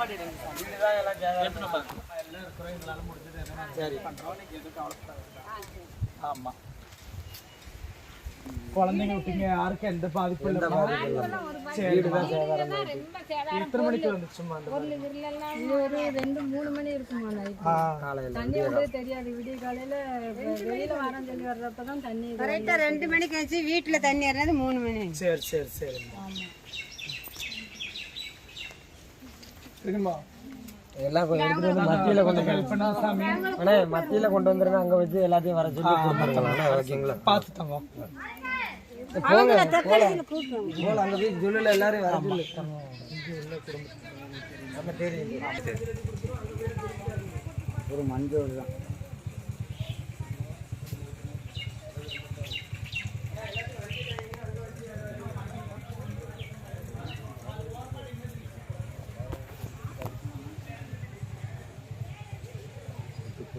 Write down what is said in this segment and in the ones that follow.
Sir சரி. குழந்தைங்க விட்டீங்க யாருக்கும் எந்த பாதிப்பும் இல்லை. சரி. எத்தனை மணிக்கு வந்துச்சுமா ஒரு ரெண்டு மூணு மணி இருக்குமா தண்ணி வந்து தெரியாது. விடிய காலையில வெளியில வரேன்னு சொல்லி வர்றப்பதான் தண்ணி கரெக்டா ரெண்டு மணிக்கு ஆச்சு. வீட்டுல தண்ணி இறந்தது மூணு மணி. சரி சரி சரிம்மா. சரிம்மா எல்லாம் எடுத்துட்டு மத்தியில கொண்டு அண்ணே மத்தியில கொண்டு வந்துருங்க. அங்க வச்சு எல்லாத்தையும் வர சொல்லி கொடுத்துருக்கலாம் ஓகேங்களா? பார்த்து தங்க போங்க போலாம் போலாம் அங்க போய் ஜுல்லுல எல்லாரும் வர சொல்லு. நம்ம தேடி ஒரு மஞ்சள் தான்.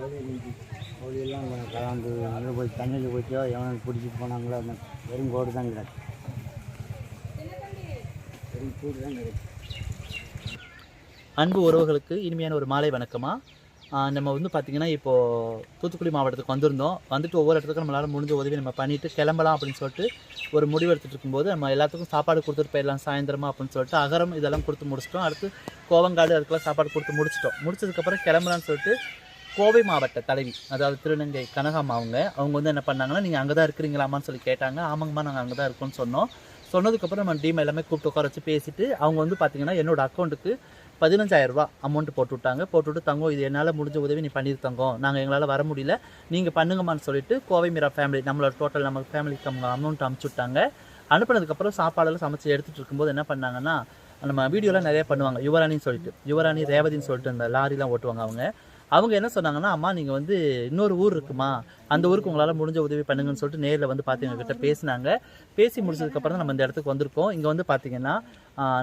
கோழி இருந்துச்சு கோழியெல்லாம் கலந்து அங்கே போய் தண்ணியில் போச்சோ எவனுக்கு பிடிச்சிட்டு போனாங்களோ அந்த வெறும் கோடு தான் கிடக்கு. வெறும் கூடு தான் கிடக்கு. அன்பு உறவுகளுக்கு இனிமையான ஒரு மாலை வணக்கமாக நம்ம வந்து பார்த்திங்கன்னா இப்போது தூத்துக்குடி மாவட்டத்துக்கு வந்திருந்தோம். வந்துட்டு ஒவ்வொரு இடத்துக்கும் நம்மளால் முடிஞ்ச உதவி நம்ம பண்ணிவிட்டு கிளம்பலாம் அப்படின்னு சொல்லிட்டு ஒரு முடிவு எடுத்துகிட்டு இருக்கும்போது நம்ம எல்லாத்துக்கும் சாப்பாடு கொடுத்துட்டு போயிடலாம் சாயந்தரமாக அப்படின்னு சொல்லிட்டு அகரம் இதெல்லாம் கொடுத்து முடிச்சிட்டோம். அடுத்து கோவங்காடு அதுக்கெல்லாம் சாப்பாடு கொடுத்து முடிச்சிட்டோம். முடிச்சதுக்கப்புறம் கிளம்பலான்னு சொல்லிட்டு கோவை மாவட்ட தலைவி அதாவது திருநங்கை கனகாம்மா அவங்க அவங்க வந்து என்ன பண்ணாங்கன்னா நீங்கள் அங்கே தான் இருக்கிறீங்களாமான்னு சொல்லி கேட்டாங்க. ஆமாங்கம்மா நாங்கள் அங்கே தான் இருக்கோம்னு சொன்னோம். சொன்னதுக்கப்புறம் நம்ம டீம் எல்லாமே கூப்பிட்டு உட்கார வச்சு பேசிட்டு அவங்க வந்து பார்த்தீங்கன்னா என்னோட அக்கௌண்ட்டுக்கு பதினஞ்சாயிரரூபா அமௌண்ட் போட்டு விட்டாங்க. போட்டுவிட்டு தங்கம் இது என்னால் முடிஞ்ச உதவி நீ பண்ணிரு தங்கம் நாங்கள் எங்களால் வர முடியல. நீங்கள் பண்ணுங்கம்மான்னு சொல்லிட்டு கோவை மீரா ஃபேமிலி நம்மளோட டோட்டல் நம்ம ஃபேமிலிக்கு அவங்க அமௌண்ட் அமுச்சு விட்டாங்க. அனுப்பினதுக்கப்புறம் சாப்பாடெல்லாம் சமைச்சு எடுத்துகிட்டு இருக்கும்போது என்ன பண்ணாங்கன்னா நம்ம வீடியோலாம் நிறைய பண்ணுவாங்க. யுவராணின்னு சொல்லிட்டு யுவராணி ரேவதின்னு சொல்லிட்டு அந்த லாரிலாம் ஓட்டுவாங்க அவங்க. அவங்க என்ன சொன்னாங்கன்னா அம்மா நீங்கள் வந்து இன்னொரு ஊர் இருக்குமா? அந்த ஊருக்கு உங்களால் முடிஞ்ச உதவி பண்ணுங்கன்னு சொல்லிட்டு நேரில் வந்து பார்த்து எங்ககிட்ட பேசினாங்க. பேசி முடிச்சதுக்கப்புறம் தான் நம்ம இந்த இடத்துக்கு வந்திருக்கோம். இங்கே வந்து பார்த்தீங்கன்னா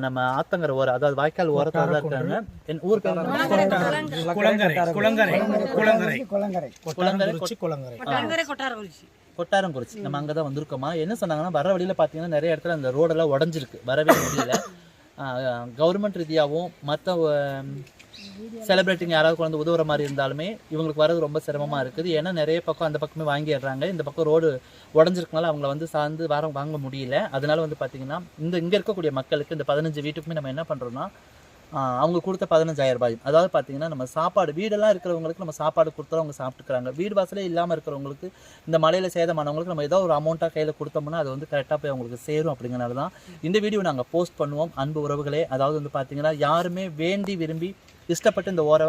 நம்ம ஆத்தங்கரை ஓரம் அதாவது வாய்க்கால் ஓரத்தில் தான் இருக்காங்க. என் ஊர் பேர் என்ன? குளங்கரை. குளங்கரை. குளங்கரை குளங்கரை குளங்கரை. குளங்கரை. கொட்டாரங்கரை கொட்டாரக்குறிச்சி கொட்டாரங்குறிச்சி. நம்ம அங்கே தான் வந்திருக்கோமா? என்ன சொன்னாங்கன்னா வர வழியில் பார்த்தீங்கன்னா நிறைய இடத்துல அந்த ரோடெல்லாம் உடஞ்சிருக்கு. வரவே முடியல. கவர்மெண்ட் ரீதியாகவும் மற்ற செலிப்ரேட்டிங் யாராவது கொண்டு உதவுற மாதிரி இருந்தாலுமே இவங்களுக்கு வரது ரொம்ப சிரமமாக இருக்குது. ஏன்னா நிறைய பக்கம் அந்த பக்கமே வாங்கிடுறாங்க. இந்த பக்கம் ரோடு உடஞ்சிருக்கனால அவங்கள வந்து சார்ந்து வர வாங்க முடியல. அதனால வந்து பார்த்தீங்கன்னா இந்த இங்கே இருக்கக்கூடிய மக்களுக்கு இந்த பதினஞ்சு வீட்டுக்குமே நம்ம என்ன பண்ணுறோம்னா அவங்க கொடுத்த பதினஞ்சாயிரம் ரூபாய். அதாவது பார்த்தீங்கன்னா நம்ம சாப்பாடு வீடெல்லாம் இருக்கிறவங்களுக்கு நம்ம சாப்பாடு கொடுத்தா அவங்க சாப்பிட்டுக்கிறாங்க. வீடு வாசலே இல்லாமல் இருக்கிறவங்களுக்கு இந்த மலையில் சேதமானவங்களுக்கு நம்ம ஏதோ ஒரு அமௌண்ட்டாக கையில் கொடுத்தோம்னா அது வந்து கரெக்டாக போய் அவங்களுக்கு சேரும் அப்படிங்கிறனால தான் இந்த வீடியோ நாங்கள் போஸ்ட் பண்ணுவோம். அன்பு உறவுகளே அதாவது வந்து பார்த்தீங்கன்னா யாருமே வேண்டி விரும்பி இஷ்டப்பட்டு இந்த ஓர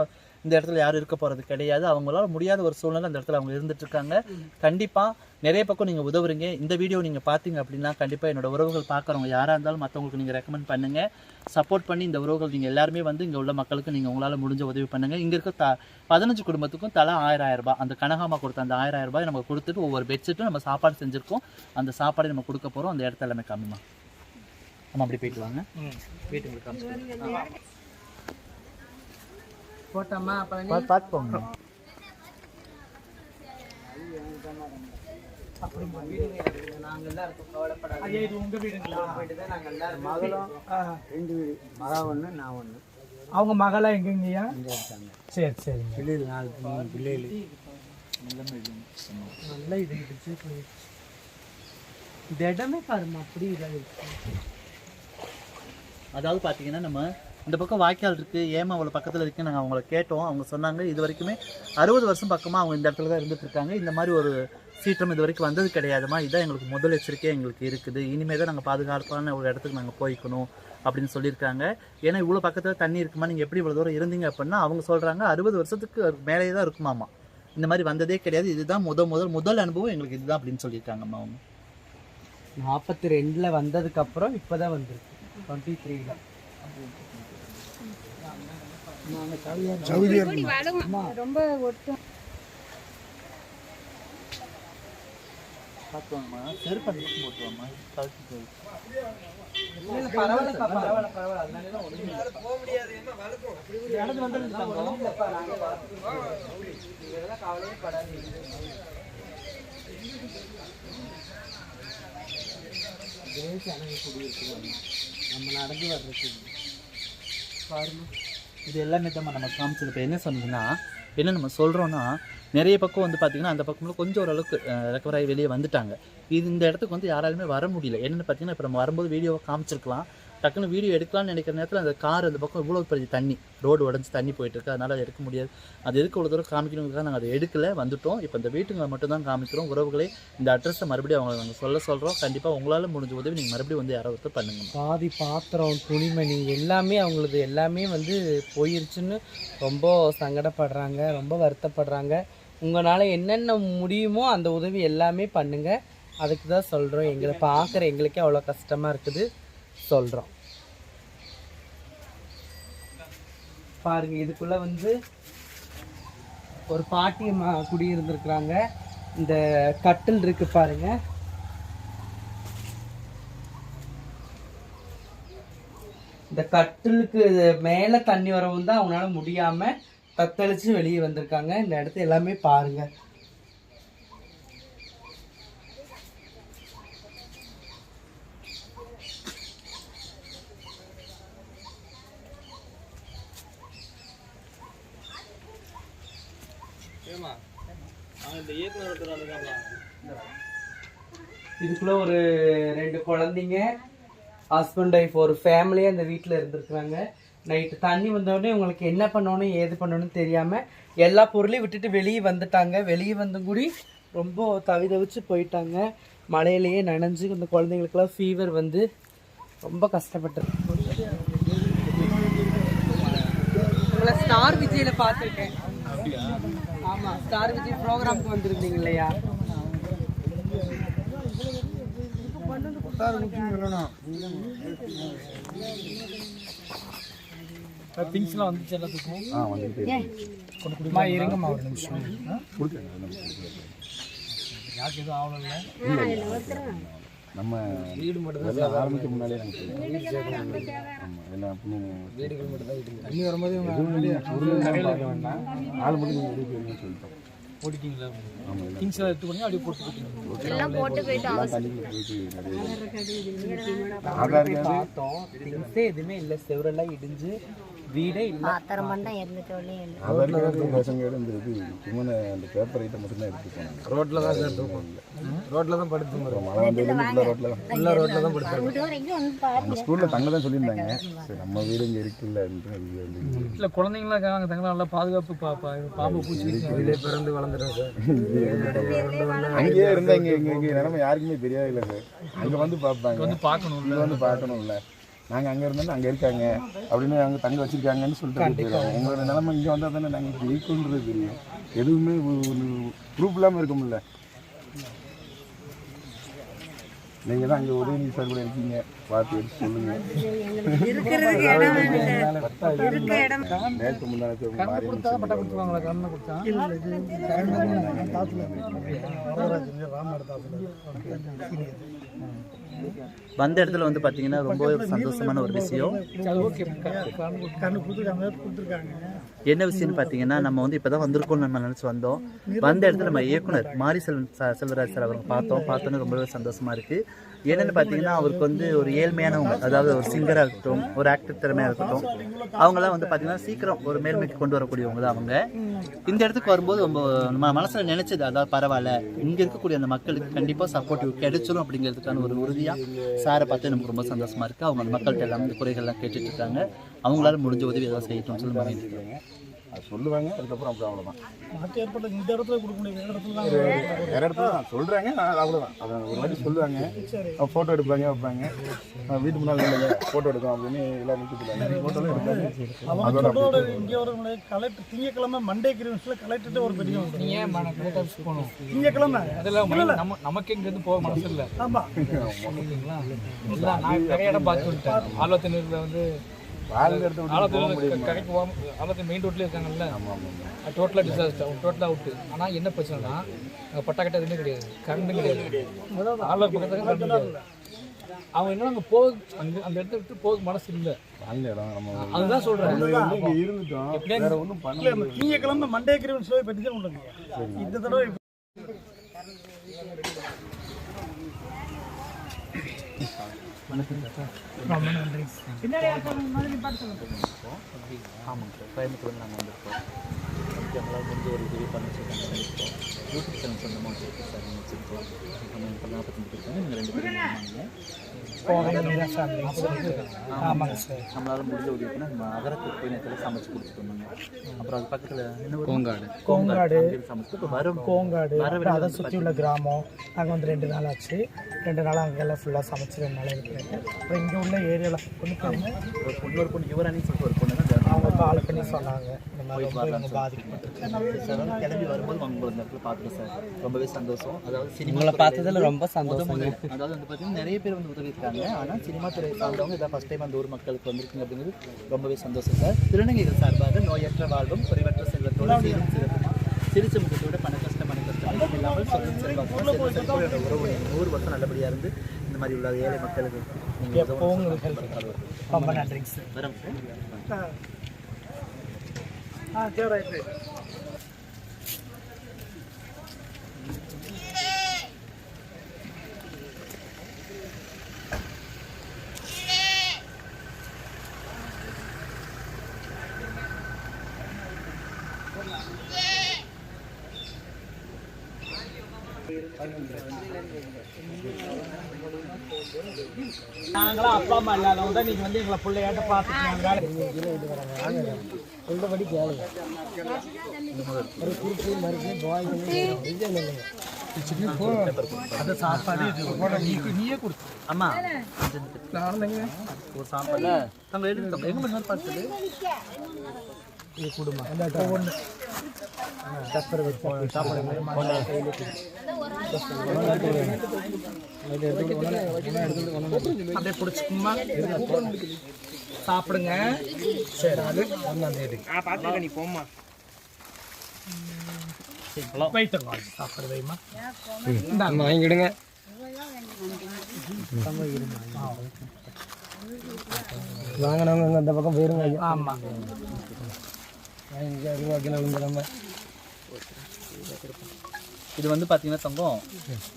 இந்த இடத்துல யாரும் இருக்க போகிறது கிடையாது. அவங்களால முடியாத ஒரு சூழ்நிலை அந்த இடத்துல அவங்க இருந்துட்டு இருக்காங்க கண்டிப்பாக நிறைய பக்கம் நீங்கள் உதவுறீங்க. இந்த வீடியோ நீங்கள் பார்த்தீங்க அப்படின்னா கண்டிப்பாக என்னோட உறவுகள் பார்க்குறவங்க யாராக இருந்தாலும் மற்றவங்களுக்கு நீங்கள் ரெக்கமெண்ட் பண்ணுங்கள் சப்போர்ட் பண்ணி இந்த உறவுகள் நீங்கள் எல்லாருமே வந்து இங்கே உள்ள மக்களுக்கு நீங்கள் உங்களால் முடிஞ்ச உதவி பண்ணுங்கள் இங்கே இருக்க த பதினஞ்சு குடும்பத்துக்கும் தலா ஆயிரம் ஆயிரம் ரூபாய். அந்த கனகாமா கொடுத்த அந்த ஆயிரம் ஆயிரம் ரூபாய் நம்ம கொடுத்துட்டு ஒவ்வொரு பெட்ஷீட்டும் நம்ம சாப்பாடு செஞ்சுருக்கோம். அந்த சாப்பாடு நம்ம கொடுக்க போகிறோம் அந்த இடத்த எல்லாமே கம்மிமா நம்ம அப்படி போயிட்டு வாங்க. வீட்டுக்கு போட்டோமா? அப்புறம் ஒன்று அவங்க மகளா எங்கங்கய்யா? இங்கே இருக்காங்க. சரி சரிங்க. பிள்ளைகள் நாலு பிள்ளைகள். நல்ல இது இந்த இடமே பாருமா அப்படி இதாகிடுச்சு அதாவது பார்த்தீங்கன்னா நம்ம இந்த பக்கம் வாய்க்கால் இருக்குது ஏமா அவ்வளோ பக்கத்தில் இருக்கு நாங்கள் அவங்கள கேட்டோம். அவங்க சொன்னாங்க இது வரைக்குமே அறுபது வருஷம் பக்கமாக அவங்க இந்த இடத்துல தான் இருந்துகிட்ருக்காங்க இந்த மாதிரி ஒரு சீற்றம் இது வரைக்கும் வந்தது கிடையாதுமா? இதுதான் எங்களுக்கு முதல் எச்சரிக்கை எங்களுக்கு இருக்குது. இனிமேல் தான் நாங்கள் பாதுகாப்பான ஒரு இடத்துக்கு நாங்கள் போய்க்கணும் அப்படின்னு சொல்லியிருக்காங்க. ஏன்னா இவ்வளோ பக்கத்தில் தண்ணி இருக்குமா? நீங்கள் எப்படி இவ்வளோ தூரம் இருந்தீங்க அப்படின்னா அவங்க சொல்கிறாங்க அறுபது வருஷத்துக்கு மேலே தான் இருக்குமாமா இந்த மாதிரி வந்ததே கிடையாது. இதுதான் முத முதல் முதல் அனுபவம் எங்களுக்கு இதுதான் அப்படின்னு சொல்லியிருக்காங்கம்மா அவங்க. நாற்பத்தி ரெண்டில் வந்ததுக்கப்புறம் இப்போ தான் வந்திருக்கு. டுவெண்ட்டி த்ரீல ரொம்ப ஒட்டும். பார்த்துவாங்கம்மா செருப்பு அந்த பக்கம் போட்டுவாம்மா கழுத்து போயிடுச்சு பரவாயில்லப்பா பரவாயில்ல பரவாயில்ல. அதனால தான் ஒண்ணுமே இல்லை. நடந்து தங்கம். இதெல்லாம் கவலையே படாதீங்க. நம்ம நடந்து வர்றதுக்கு. பாருங்க. இது எல்லாமே தான் நம்ம காமிச்சது இப்போ என்ன சொன்னீங்கன்னா என்ன நம்ம சொல்கிறோன்னா நிறைய பக்கம் வந்து பார்த்திங்கன்னா அந்த பக்கம்லாம் கொஞ்சம் ஓரளவுக்கு ரெக்கவர் ஆகி வெளியே வந்துட்டாங்க. இது இந்த இடத்துக்கு வந்து யாராலுமே வர முடியல. என்னென்னு பார்த்தீங்கன்னா இப்போ நம்ம வரும்போது வீடியோவை காமிச்சிருக்கலாம். டக்குன்னு வீடியோ எடுக்கலாம்னு நினைக்கிற நேரத்தில் அந்த கார் அந்த பக்கம் இவ்வளோ பெரிய தண்ணி ரோடு உடஞ்சி தண்ணி போயிட்டுருக்கு அதனால் அதை எடுக்க முடியாது. அது எதுக்கு இவ்வளோ தூரம் காமிக்கணுங்கிறதுக்காக நாங்கள் அதை எடுக்கலை வந்துட்டோம். இப்போ இந்த வீட்டுங்களை மட்டும்தான் காமிக்கிறோம். உறவுகளே இந்த அட்ரஸை மறுபடியும் அவங்க நாங்கள் சொல்ல சொல்கிறோம் கண்டிப்பாக உங்களால் முடிஞ்ச உதவி நீங்கள் மறுபடியும் வந்து யாரோ ஒருத்தர் பண்ணுங்க. பாதி பாத்திரம் துணிமணி எல்லாமே அவங்களது எல்லாமே வந்து போயிருச்சுன்னு ரொம்ப சங்கடப்படுறாங்க ரொம்ப வருத்தப்படுறாங்க. உங்களால் என்னென்ன முடியுமோ அந்த உதவி எல்லாமே பண்ணுங்கள் அதுக்கு தான் சொல்கிறோம் எங்களை பார்க்குற எங்களுக்கே அவ்வளோ கஷ்டமாக இருக்குது. சொல்கிறோம் பாருங்க இதுக்குள்ள வந்து ஒரு பாட்டி அம்மா குடியிருந்திருக்கிறாங்க. இந்த கட்டில் இருக்கு பாருங்க. இந்த கட்டிலுக்கு மேலே தண்ணி வரவும் தான் அவங்களால முடியாம தத்தளிச்சு வெளியே வந்திருக்காங்க. இந்த இடத்த எல்லாமே பாருங்க. இதுக்குள்ள ஒரு ரெண்டு குழந்தைங்க ஹஸ்பண்ட் ஒய்ஃப் ஒரு ஃபேமிலியாக அந்த வீட்டில் இருந்திருக்கிறாங்க. நைட்டு தண்ணி வந்தோடனே உங்களுக்கு என்ன பண்ணணும் ஏது பண்ணணும்னு தெரியாமல் எல்லா பொருளையும் விட்டுட்டு வெளியே வந்துட்டாங்க. வெளியே வந்தும் கூடி ரொம்ப தவிதவிச்சு போயிட்டாங்க. மழையிலேயே நனைஞ்சு இந்த குழந்தைங்களுக்குலாம் ஃபீவர் வந்து ரொம்ப கஷ்டப்பட்டு உங்களை ஸ்டார் விஜயில பார்த்துருக்கேன். ஆமா ஸ்டார் விஜய் ப்ரோக்ராம்க்கு வந்திருந்தீங்க இல்லையா? திங்ஸ்லாம் வந்துச்சு எல்லாத்துக்கும் ஆ வந்துட்டு அம்மா இருங்கம்மா ஒரு நிமிஷம். யாருக்கு எதுவும் ஆகல நம்ம வீடு மட்டும் இதெல்லாம் ஆரம்பிக்க அப்படின்னு வீடுகள் மட்டும் தான் தண்ணி வரும்போது ஆள் மட்டும் போயிருங்கன்னு சொல்லிட்டோம். போட்டுட்டீங்களா? திங்ஸ் எல்லாம் எடுத்து பண்ணி அப்படியே போட்டு போட்டீங்க எல்லாம் போட்டு போயிட்டு ஆதார் கார்டு? பார்த்தோம் திங்ஸே எதுவுமே இல்லை. செவரெல்லாம் இடிஞ்சு வீடே இல்லை. இந்த இது சும்மா அந்த பேப்பர் ஐட்டம் மட்டும் தான் எடுத்து போனாங்க தான் சார் தூக்கம். தான் படுத்து மழை ரோட்டில் தான். ஃபுல்லாக ரோட்டில் தான் படுத்து நம்ம ஸ்கூலில் தங்க தான் சொல்லியிருந்தாங்க. சரி நம்ம வீடு இங்கே இருக்குல்ல இல்லை குழந்தைங்களாம் இருக்காங்க. தங்கலாம் நல்லா பாதுகாப்பு பாப்பா. பாம்பு பூச்சி இதிலே பிறந்து வளர்ந்துடும் சார். அங்கேயே இருந்தா இங்கே இங்கே இங்கே நிலைமை யாருக்குமே தெரியாது இல்லை சார். அங்கே வந்து பார்ப்பாங்க வந்து பார்க்கணும் இங்கே வந்து பார்க்கணும்ல. நாங்கள் அங்கே இருந்தாலும் அங்கே இருக்காங்க. அப்படின்னு அங்கே தங்க வச்சிருக்காங்கன்னு சொல்லிட்டு போயிடுவாங்க. உங்களோட நிலைமை இங்கே வந்தால் தானே நாங்கள் இருக்குன்றது தெரியும் எதுவுமே ப்ரூஃப் இல்லாமல் இருக்க முடியல நீங்கள் தான் அங்கே உதயநிதி சார் கூட இருக்கீங்க. பார்த்து எடுத்து சொல்லுங்க. இருக்கிறதுக்கு இடம் வேணும் சார். இருக்க இடம். நேற்று முன்னாடி வந்த இடத்துல வந்து பார்த்தீங்கன்னா ரொம்பவே சந்தோஷமான ஒரு விஷயம். என்ன விஷயம்னு பார்த்தீங்கன்னா நம்ம வந்து இப்போ தான் வந்திருக்கோம்னு நம்ம நினச்சி வந்தோம். வந்த இடத்துல நம்ம இயக்குனர் மாரி செல்வன் செல்வராஜ் சார் அவங்க பார்த்தோம். பார்த்தோன்னே ரொம்பவே சந்தோஷமா இருக்குது என்னென்னு பார்த்தீங்கன்னா அவருக்கு வந்து ஒரு ஏழ்மையானவங்க அதாவது ஒரு சிங்கராக இருக்கட்டும் ஒரு ஆக்டர் திறமையாக இருக்கட்டும் அவங்களாம் வந்து பார்த்தீங்கன்னா சீக்கிரம் ஒரு மேல்மைக்கு கொண்டு வரக்கூடியவங்க தான் அவங்க. இந்த இடத்துக்கு வரும்போது ரொம்ப நம்ம மனசில் நினைச்சது அதாவது பரவாயில்ல இங்கே இருக்கக்கூடிய அந்த மக்களுக்கு கண்டிப்பாக சப்போர்ட்டிவ் கிடைச்சிடும் அப்படிங்கிறதுக்கான ஒரு உறுதியாக சாரை பார்த்து நமக்கு ரொம்ப சந்தோஷமாக இருக்குது அவங்க அந்த மக்கள்கிட்ட எல்லாம் இந்த குறைகள்லாம் கேட்டுட்ருக்காங்க அவங்களால முடிஞ்ச உதவி ஏதாவது செய்யட்டும்னு சொல்லி இருக்காங்க அது சொல்லுவாங்க அதுக்கப்புறம் அப்புறம் அவ்வளோதான் மாற்று ஏற்பட்ட இந்த இடத்துல கொடுக்க முடியும் வேற இடத்துல தான் வேற இடத்துல தான். சொல்கிறாங்க அவ்வளோதான் அதை ஒரு வாட்டி சொல்லுவாங்க. ஃபோட்டோ எடுப்பாங்க வைப்பாங்க. வீட்டு முன்னால் இல்லைங்க ஃபோட்டோ எடுக்கும் அப்படின்னு எல்லாம் நிற்கிறாங்க ஃபோட்டோலாம் எடுப்பாங்க. அதோட இங்கே ஒரு கலெக்டர் திங்கக்கிழமை மண்டே கிரீன்ஸ்ல கலெக்டர் ஒரு பெரிய போகணும்? திங்கக்கிழமை. அதெல்லாம் நம்ம நமக்கு இங்க இருந்து போக மனசு இல்ல. ஆமா. ஓகேங்களா இல்ல நான் நிறைய இடம் பார்த்து வந்துட்டேன் ஆலோசனையில் வந்து வாழ்ந்த இடத்த விட்டு போக முடியுமா? மெயின் ரோட்லேயே இருக்காங்கல்ல? டோட்டலாக டிசாஸ்டர் டோட்டலாக அவுட்டு ஆனால் என்ன பிரச்சனைனா அங்கே பட்டா கட்ட எதுவுமே கிடையாது. கரண்ட்டும் கிடையாது. ஆளுநர் பக்கத்துல கரண்ட் கிடையாது. அவங்க என்ன அங்கே போக அங்கே அந்த இடத்த விட்டு போக மனசு இல்லை. அதுதான் வேற ஒன்றும் பண்ண முடியாது திங்கக்கிழமை மண்டே கிரீன்ஸ்ல பெட்டிஷன் கொடுங்க இந்த தடவை ரொம்ப நன்றி ஆமாங்க சார். கோயம்புத்தூர்லேருந்து நாங்கள் வந்திருக்கோம் அதுக்கு முடிஞ்ச ஒரு உதவி பண்ண யூடியூப் சேனல் சொந்தமாக வச்சுருக்கோம் சார் வச்சுருக்கோம் நாற்பத்தஞ்சு பேர் நீங்கள் ரெண்டு பேரும் வாங்க family. ஆமாங்க சார் நம்மளால் முடிஞ்ச உதவி பண்ணி நம்ம அகரத்துக்கு போய் நேரத்தில் சமைச்சு கொடுத்துட்டு வந்தோங்க அப்புறம் அது பக்கத்தில் என்ன பூங்காடு கோங்காடு. சமைச்சு இப்போ வரும். கோங்காடு. அதை சுற்றி உள்ள கிராமம். நாங்கள் வந்து ரெண்டு நாள் ஆச்சு. ரெண்டு நாள் அங்கெல்லாம் ஃபுல்லாக சமைச்சு ரெண்டு நாள் இருக்கிறேன் அப்புறம் இங்கே உள்ள ஏரியாவில் பொண்ணு பொண்ணு ஒரு பொண்ணு யுவராணி சொல்லிட்டு ஒரு பொண்ணு கால் பண்ணி சொன்னாங்க. இந்த மாதிரி ரொம்ப சார். வந்து கிளம்பி வரும்போது உங்களை இந்த இடத்துல பார்த்துட்டு சார் ரொம்பவே சந்தோஷம். அதாவது சினிமா உங்களை பார்த்ததுல ரொம்ப சந்தோஷம். அதாவது வந்து பார்த்தீங்கன்னா நிறைய பேர் வந்து உதவி இருக்காங்க. ஆனால் சினிமா துறை சார்ந்தவங்க இதான் ஃபஸ்ட் டைம் அந்த ஊர் மக்களுக்கு வந்திருக்குங்க அப்படிங்கிறது ரொம்பவே சந்தோஷம் சார். திருநங்கைகள் சார்பாக நோயற்ற வாழ்வும் குறைவற்ற செல்வத்தோடு சீரும் சிறப்புமா சிரிச்ச முகத்தோட பண கஷ்டம் பண கஷ்டம் இல்லாமல் சொல்லும் செல்வம். உறவு நூறு வருஷம் நல்லபடியாக இருந்து இந்த மாதிரி உள்ள ஏழை மக்களுக்கு. ரொம்ப நன்றிங்க சார். வரோம் சார் ஆ சரி ரைட் ரைட் நாங்களாம் அப்பா அம்மா இல்லாதவங்க தான் நீங்கள் வந்து எங்களை பிள்ளையாட்ட பார்த்துக்கோங்க. சொல்றபடி கேளுங்க ஒரு குறுக்கு மறுக்கு பாய் அது சாப்பாடு. நீயே கொடுத்து அம்மா ஒரு சாப்பாடு எங்க பார்த்தது இது குடும்பம் அந்த ஒன்று சாப்பாடு. அப்படியே பிடிச்சிக்குமா. சாப்பிடுங்க. சரி அது ஒன்றாம் தேதி. வைத்துங்க சாப்பாடு வைமா. வாங்கிடுங்க வாங்கினவங்க அந்த பக்கம் போயிருங்க. ஆமா நம்ம இது வந்து பார்த்தீங்கன்னா தங்கம்.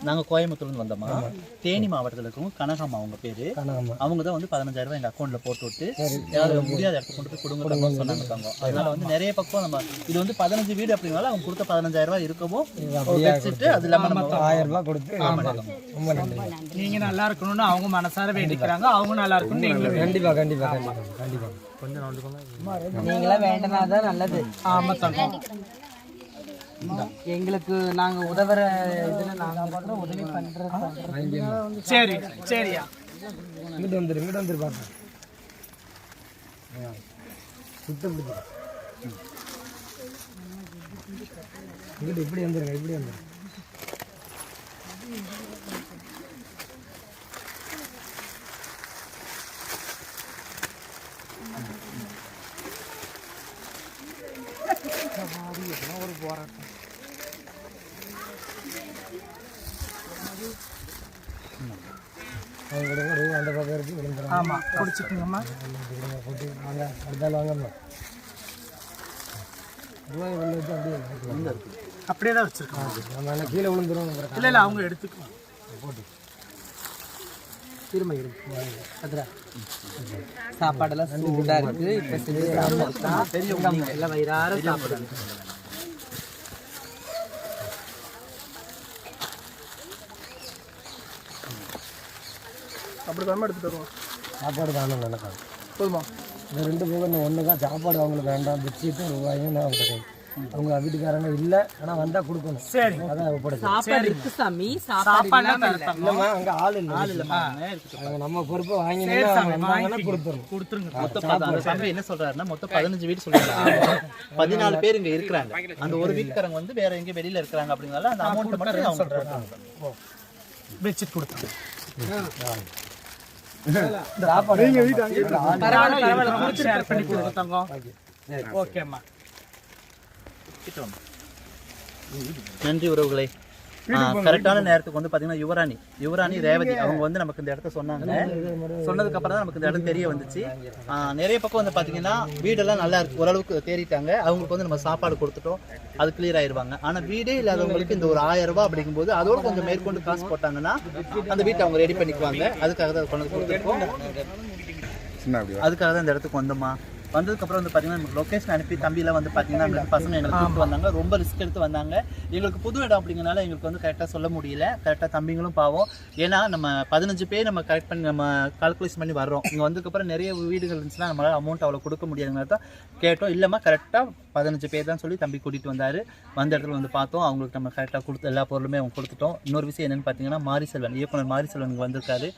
நாங்கள் கோயம்புத்தூர்லேருந்து வந்தோமா. தேனி மாவட்டத்தில் இருக்கவங்க கனகம்மா அவங்க பேர். அவங்க தான் வந்து பதினஞ்சாயிரம் ரூபாய் எங்கள் அக்கௌண்ட்டில் போட்டு விட்டு யாரும் முடியாத இடத்துக்கு கொண்டு போய் கொடுங்க தங்கம் சொன்னாங்க தங்கம். அதனால வந்து நிறைய பக்கம் நம்ம இது வந்து பதினஞ்சு வீடு அப்படினால அவங்க கொடுத்த பதினஞ்சாயிரம் ரூபாய் இருக்கவும் வச்சுட்டு அது இல்லாமல் நம்ம ஆயிரம் ரூபாய் கொடுத்து ரொம்ப நன்றி. நீங்க நல்லா இருக்கணும்னு அவங்க மனசார வேண்டிக்கிறாங்க அவங்க நல்லா இருக்கணும் நீங்களும் கண்டிப்பா கண்டிப்பா கண்டிப்பா கண்டிப்பா. நீங்களா வேண்டனாதான் நல்லது. ஆமா தங்கம். எங்களுக்கு நாங்க உதவுற இதுல நாங்க உதவி பண்றோம் சரி சரியா. இங்கிட்டு வந்துரு இங்கிட்டு வந்துரு பாப்பா. சுத்தம் இங்கிட்டு இப்படி வந்துருங்க இப்படி வந்துருங்க அவங்க கொடுங்க ரூபா அந்த பக்கம் ஆமா வாங்க அடுத்தால் வாங்கம்மா அப்படியே தான் வச்சிருக்கோம். நம்ம கீழே விழுந்துரும் இல்ல இல்ல அவங்க திரும்ப இருக்கு. சாப்பாடெல்லாம் செஞ்சு எல்லாம் வயிறார சாப்பிடுங்க அப்படி தான் எடுத்துட்டு வருவோம். சாப்பாடு தானும் நினைக்காது. போதுமா? இந்த ரெண்டு பேரும் ஒன்று தான். சாப்பாடு அவங்களுக்கு வேண்டாம். பெட்ஷீட்டும் ரூபாயும் நான் அவங்க அவங்க வீட்டுக்காரங்க இல்லை ஆனால் வந்தால் கொடுக்கணும். சரி. அதான் ஒப்படைச்சு சாப்பாடு இருக்கு சாமி. இல்லைம்மா அங்கே ஆள் இல்லை. ஆள் இல்லைம்மா. நம்ம பொறுப்பை வந்தாங்கன்னா கொடுத்துரும் கொடுத்துருங்க. மொத்தம் பத- அந்த தம்பி என்ன சொல்றாருன்னா மொத்தம் பதினஞ்சு வீடு சொல்லிருக்காங்க பதினாலு பேர் இங்க இருக்கிறாங்க. அந்த ஒரு வீட்டுக்காரங்க வந்து வேற எங்க வெளியில இருக்கிறாங்க அப்படிங்கறதால அந்த அமௌண்ட் மட்டும் அவங்க கொடுத்தாங்க. பரவாயில்ல பரவாயில்ல. ஷேர் பண்ணி கொடுங்க தங்கம். ஓகேம்மா. நன்றி உறவுகளே. கரெக்டான நேரத்துக்கு வந்து பாத்தீங்கன்னா யுவராணி யுவராணி ரேவதி அவங்க வந்து நமக்கு இந்த இடத்த சொன்னாங்க. சொன்னதுக்கு அப்புறம் தான் நமக்கு இந்த இடம் தெரிய வந்துச்சு. நிறைய பக்கம் வந்து பாத்தீங்கன்னா வீடெல்லாம் நல்லா இருக்கு ஓரளவுக்கு தேறிட்டாங்க. அவங்களுக்கு வந்து நம்ம சாப்பாடு கொடுத்துட்டோம் அது கிளியர் ஆயிருவாங்க. ஆனா வீடே இல்லாதவங்களுக்கு இந்த ஒரு ஆயிரம் ரூபாய் அப்படிங்கும்போது அதோட கொஞ்சம் மேற்கொண்டு காசு போட்டாங்கன்னா அந்த வீட்டை அவங்க ரெடி பண்ணிக்குவாங்க. அதுக்காக தான் கொண்டு கொடுத்துருக்கோம். அதுக்காக தான் இந்த இடத்துக்கு வந்தோமா? வந்ததுக்கு அப்புறம் வந்து பார்த்தீங்கன்னா நமக்கு லொக்கேஷன் அனுப்பி தம்பிலாம் வந்து பார்த்தீங்கன்னா பசங்க எங்களுக்கு கூப்பிட்டு வந்தாங்க. ரொம்ப ரிஸ்க் எடுத்து வந்தாங்க. எங்களுக்கு புது இடம் அப்படிங்கறனால எங்களுக்கு வந்து கரெக்டாக சொல்ல முடியல. கரெக்டாக தம்பிங்களும் பாவம். ஏன்னா நம்ம பதினஞ்சு பேர் நம்ம கரெக்ட் பண்ணி நம்ம கால்குலேஷன் பண்ணி வர்றோம். இங்கே வந்ததுக்கப்புறம் நிறைய வீடுகள் இருந்துச்சுன்னா நம்மளால அமௌண்ட் அவ்வளோ கொடுக்க முடியாதுங்கிறத தான் கேட்டோம். இல்லைம்மா கரெக்டாக பதினஞ்சு பேர் தான் சொல்லி தம்பி கூட்டிகிட்டு வந்தார். வந்த இடத்துல வந்து பார்த்தோம். அவங்களுக்கு நம்ம கரெக்டாக கொடுத்து எல்லா பொருளுமே அவங்க கொடுத்துட்டோம். இன்னொரு விஷயம் என்னென்னு பார்த்தீங்கன்னா மாரி செல்வன் இயக்குனர் மாரி செல்வன் இங்கே வந்திருக்காரு.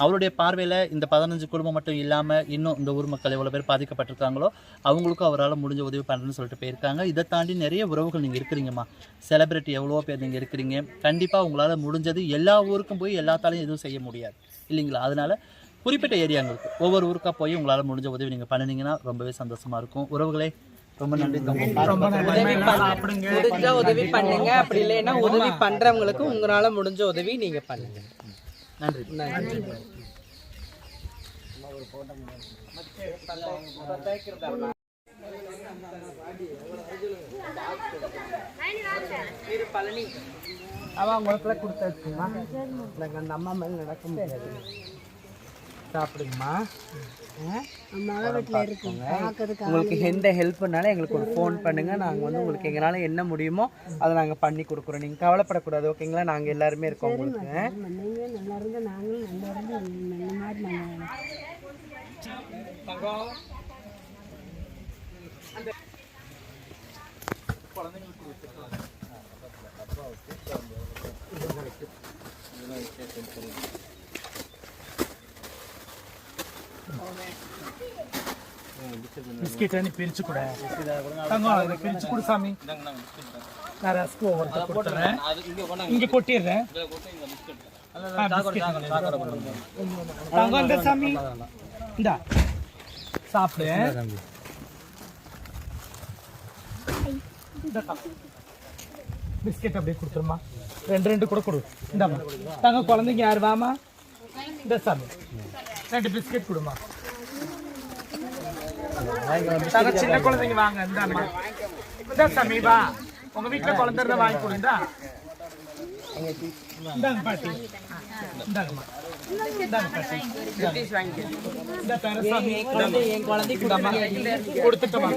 அவருடைய பார்வையில் இந்த பதினஞ்சு குடும்பம் மட்டும் இல்லாமல் இன்னும் இந்த ஊர் மக்கள் எவ்வளோ பேர் பாதிக்கப்பட்டிருக்காங்களோ அவங்களுக்கும் அவரால் முடிஞ்ச உதவி பண்ணுறேன்னு சொல்லிட்டு போயிருக்காங்க. இதை தாண்டி நிறைய உறவுகள் நீங்கள் இருக்கிறீங்கம்மா. செலிபிரிட்டி எவ்வளோ பேர் நீங்கள் இருக்கிறீங்க. கண்டிப்பாக உங்களால் முடிஞ்சது எல்லா ஊருக்கும் போய் எல்லாத்தாலையும் எதுவும் செய்ய முடியாது. இல்லைங்களா? அதனால குறிப்பிட்ட ஏரியாங்களுக்கு ஒவ்வொரு ஊருக்காக போய் உங்களால் முடிஞ்ச உதவி நீங்கள் பண்ணினீங்கன்னா ரொம்பவே சந்தோஷமாக இருக்கும். உறவுகளே ரொம்ப நன்றி உதவி பண்ணுங்க. அப்படி இல்லைன்னா உதவி பண்றவங்களுக்கு உங்களால முடிஞ்ச உதவி நீங்க பண்ணுங்க. நன்றி. நன்றி. அவன் உங்களுக்குள்ள கொடுத்தாச்சுமா இல்லைங்க அந்த அம்மா மேல நடக்க முடியாது. சாப்பிடுங்கம்மா? உங்களுக்கு எந்த ஹெல்ப்னாலும் எங்களுக்கு ஒரு ஃபோன் பண்ணுங்க. நாங்கள் வந்து உங்களுக்கு எங்களால் என்ன முடியுமோ அதை நாங்கள் பண்ணி கொடுக்குறோம். நீங்கள் கவலைப்படக்கூடாது. ஓகேங்களா நாங்கள் எல்லாருமே இருக்கோம் உங்களுக்கு. நல்லா இருந்து நாங்களும் நல்லா இருந்து இந்த மாதிரி நாங்கள் பிஸ்கெட் நீ பிரிச்சு கூட. தங்கம் இதை பிரிச்சு கொடு சாமி. நான் ரஸ்க் ஒவ்வொருத்தர் கொடுத்துறேன் இங்க கொட்டிடுறேன். தங்கம் இந்த சாமி. இந்தா. சாப்பிடு. பிஸ்கெட் அப்படியே கொடுத்துருமா. ரெண்டு ரெண்டு கூட கொடு. இந்தாம்மா. தங்க குழந்தைங்க யார்? வாமா இந்த சாமி. ரெண்டு பிஸ்கெட் கொடுமா சின்ன குழந்தைங்க வாங்க இந்தாம்மா. இந்த சாமி வா. உங்க வீட்டுல குழந்தை இருந்தா வாங்கி கொடுந்தா இந்தாங்க பாட்டி. இந்தாங்கம்மா. குழந்தை கொடுத்துட்டோமா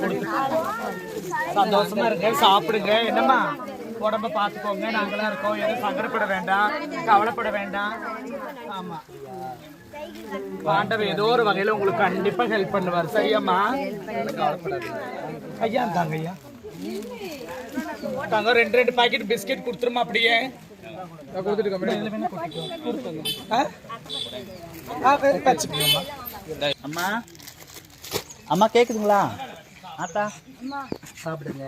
சந்தோஷமா இருங்க சாப்பிடுங்க. என்னம்மா? உடம்ப பார்த்துக்கோங்க. நாங்களாம் இருக்கோம். எதுவும் சங்கடப்பட வேண்டாம். கவலைப்பட வேண்டாம். ஆமா. ஆண்டவர் ஏதோ ஒரு வகையில உங்களுக்கு கண்டிப்பா ஹெல்ப் பண்ணுவார். சரியாம்மா? ஐயா தாங்க ஐயா. தாங்க ரெண்டு ரெண்டு பாக்கெட் பிஸ்கெட் கொடுத்துருமா அப்படியே. அம்மா? அம்மா கேக்குதுங்களா? ஆத்தா சாப்பிடுங்க?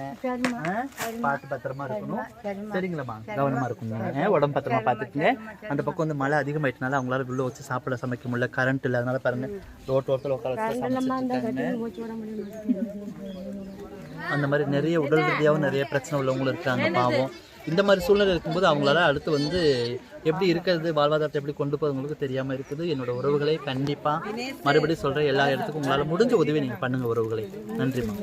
பார்த்து பத்திரமா இருக்கணும். சரிங்களாம்மா கவனமா இருக்கணும் உடம்பு பத்திரமா பார்த்துக்குங்க. அந்த பக்கம் வந்து மழை அதிகமாயிட்டனால அவங்களால உள்ள வச்சு சாப்பிட சமைக்க முடியல. கரண்ட் இல்லை. அதனால பாருங்க. ரோட் ஓரத்தில் உட்கார. அந்த மாதிரி நிறைய உடல் ரீதியாகவும் நிறைய பிரச்சனை உள்ளவங்களும் இருக்காங்க பாவம். இந்த மாதிரி சூழ்நிலை இருக்கும்போது அவங்களால அடுத்து வந்து எப்படி இருக்கிறது வாழ்வாதாரத்தை எப்படி கொண்டு போகிறவங்களுக்கு தெரியாமல் இருக்குது. என்னோட உறவுகளை கண்டிப்பாக மறுபடியும் சொல்கிற எல்லா இடத்துக்கும் உங்களால் முடிஞ்ச உதவி நீங்கள் பண்ணுங்கள் உறவுகளை. நன்றிம்மா.